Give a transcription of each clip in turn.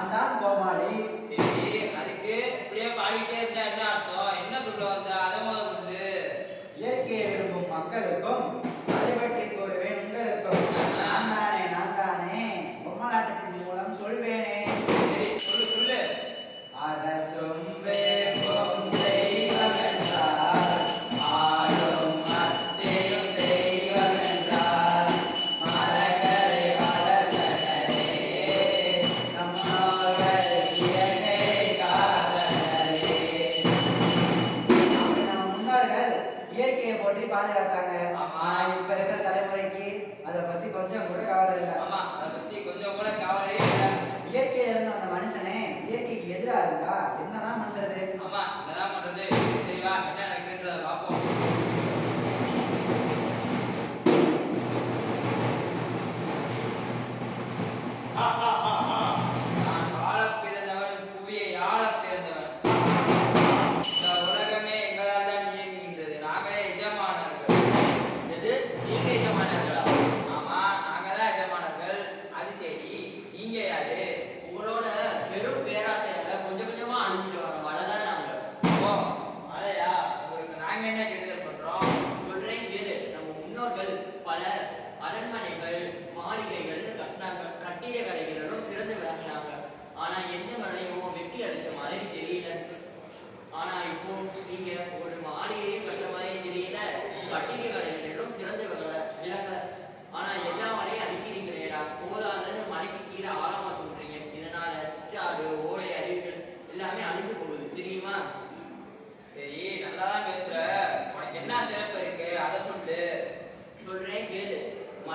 நான் தான் கோமாளி. சரி அதுக்கு இப்படியே பாடிட்டே இருந்தா என்ன அர்த்தம்? என்ன சொல்ல வந்த? அதை முதல் இயற்கையை விரும்பும் மக்களுக்கும் எளிதா இருந்தா என்னதான் பண்றது? ஆமா என்னதான் பண்றது? சரிவா என்ன நடக்குதுன்றத பாப்போம்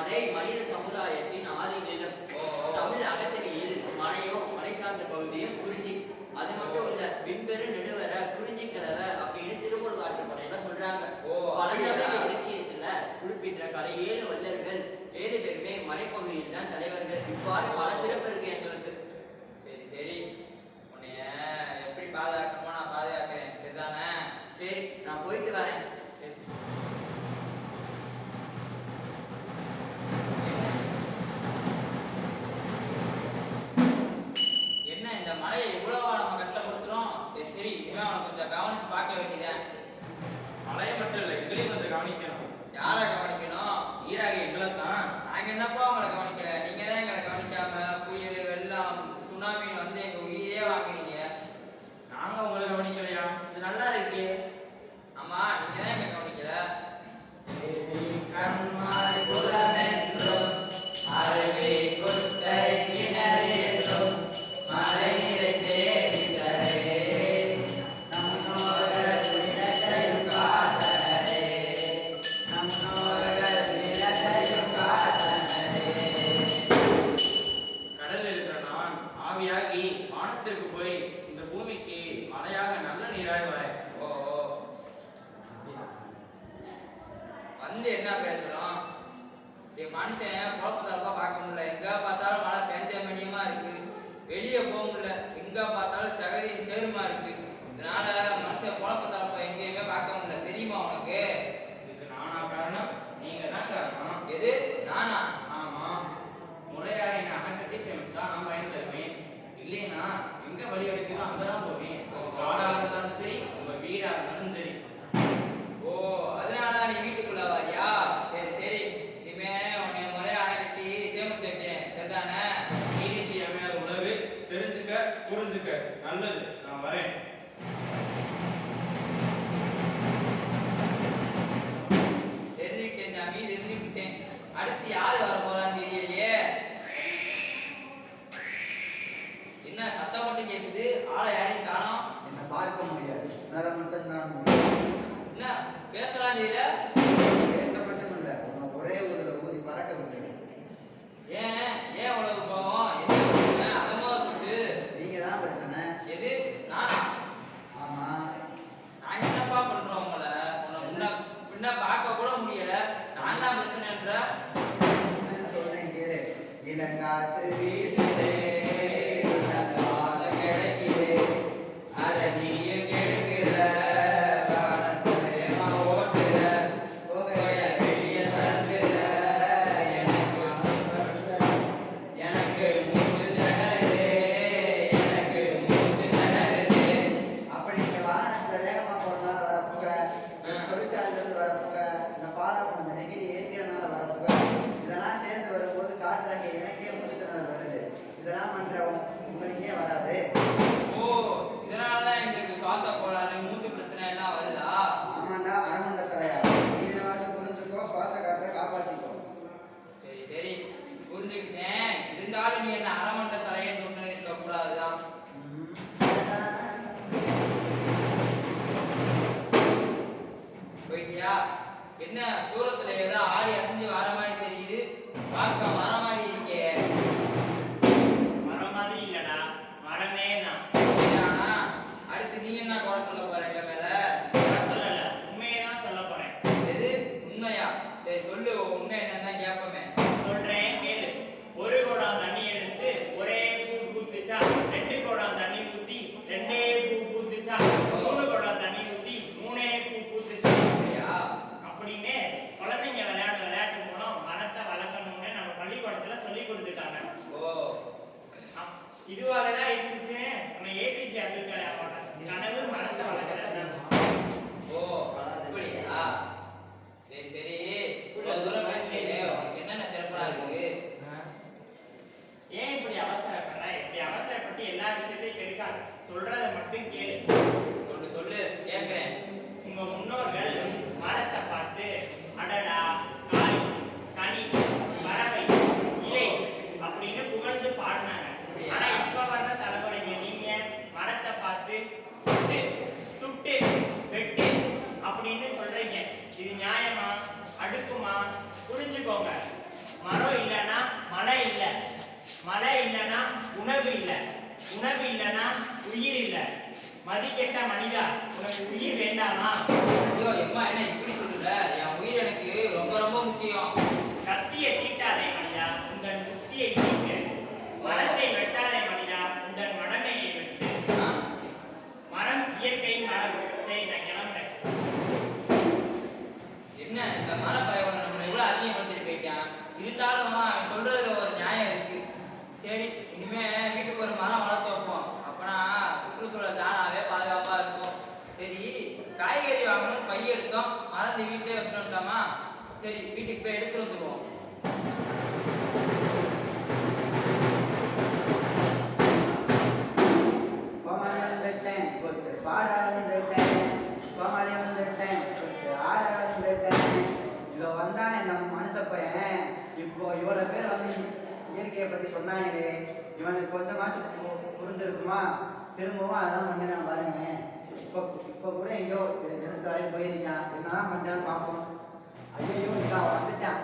அதை மனித சமுதாயத்தின் ஆதிநிலம் தமிழ் அகத்திரியில் மலையும் மலை சார்ந்த பகுதியோ குறிஞ்சி. அது மட்டும் இல்ல விண்பெரு நெடுவர குறிஞ்சி கிழவை அப்படின்னு திருமூர் காற்றுப்படையில சொல்றாங்க. பழந்தமிழ் இலக்கியத்துல குறிப்பிட்ட கலை ஏழு வல்லர்கள் ஏழு பேருமே மலைப்பகுதியில் தான் தலைவர்கள். இவ்வாறு பல சிறப்பு இருக்கு எங்களுக்கு ಯಾರಾಗ பேசுறோம்? மனுஷன் குழப்பத்தரப்பா பார்க்க முடியல. எங்க பார்த்தாலும் மழை பேஞ்ச மணியமா இருக்கு. வெளியே போக முடியல. எங்க பார்த்தாலும் சகதி சேருமா இருக்கு. இதனால மனுஷன் குழப்பத்தரப்பா எங்கேயுமே பார்க்க முடியல. தெரியுமா உனக்கு? இதுக்கு நானா காரணம்? நீங்க தான் காரணம். எது? நானா? ஆமா. முறையாக என்ன அகட்டி சேமிச்சா நான் பயந்துருவேன். இல்லைன்னா எங்க வழி எடுக்குதோ அங்கதான் அடுத்து யார் Marca lá. இதுவரை இதுவாகதான் இருந்துச்சு நம்ம ஏபிஜே அப்துல் கலாம் கனவு மனசை வளர்க்கறது ஓ அப்படியா சரி சரி. இவ்வளவு தூரம் பேசுறீங்களே என்னென்ன சிறப்பா இருக்கு? ஏன் இப்படி அவசரப்படுற? இப்படி அவசரப்பட்டு எல்லா விஷயத்தையும் கெடுக்காது? சொல்றது மழை இல்லைன்னா உணவு இல்லை. உணவு இல்லைன்னா உயிர் இல்லை. மதிக்கெட்ட மனிதா உனக்கு உயிர் வேண்டாமா? ஐயோ எம்மா என்ன இப்படி சொல்ற? என் உயிர் எனக்கு ரொம்ப ரொம்ப முக்கியம். கத்தியை இருக்கோம் அதை இந்த வீட்டிலே வச்சுட்டு வந்துட்டாமா? சரி வீட்டுக்கு போய் எடுத்துட்டு வந்துடுவோம் பாட வந்துட்டேன். கோமாளி வந்துட்டேன் ஆட வந்துட்டேன். இவ வந்தானே நம்ம மனுஷ பையன். இப்போ இவ்வளோ பேர் வந்து இயற்கையை பற்றி சொன்னாங்களே இவனுக்கு கொஞ்சமாச்சும் புரிஞ்சிருக்குமா? திரும்பவும் அதெல்லாம் பண்ணினா பாருங்க இப்போ இப்போ கூட எங்கேயோ எனக்கு வரையும் போயிருக்கீங்க என்னதான் பண்ணுறேன்னு பார்ப்போம். ஐயோ நான் வந்துட்டேன்.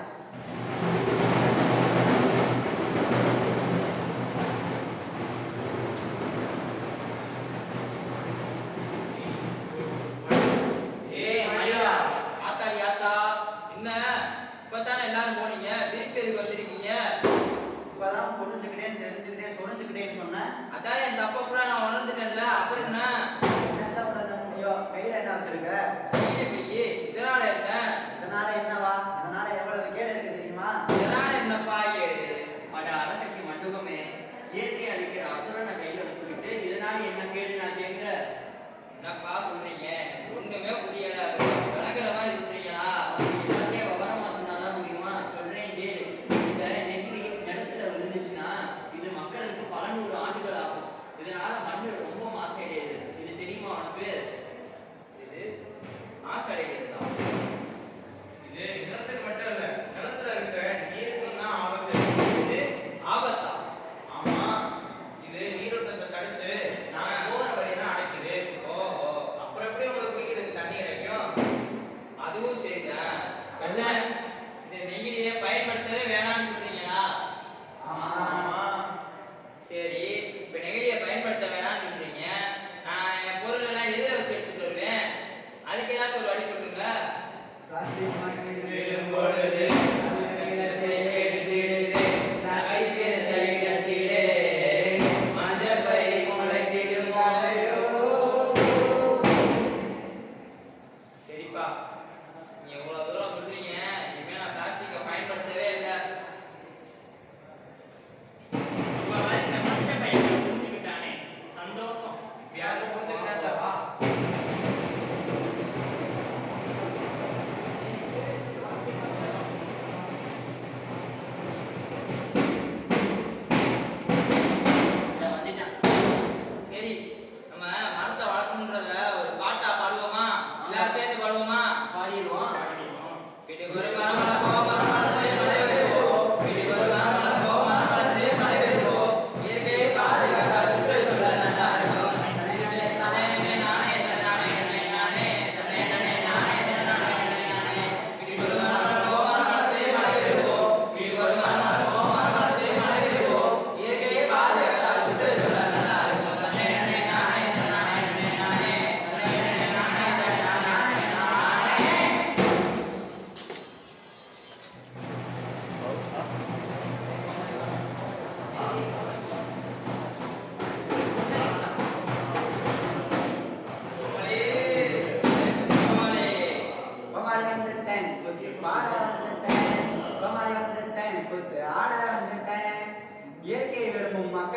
என்ன கேடு நான் கேட்கிறேன்? என்னப்பா சொல்றீங்க? ஒண்ணுமே புரியல.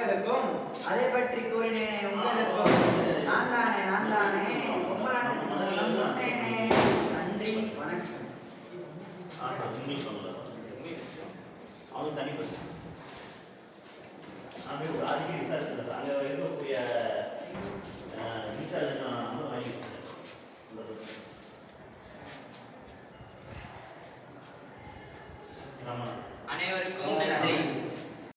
உங்களுக்கும் அதை பற்றி கூறினேனே உங்களுக்கும். நான் தானே நான் தானே. சொன்னேனே. நன்றி வணக்கம். அவன் தனிப்பட்ட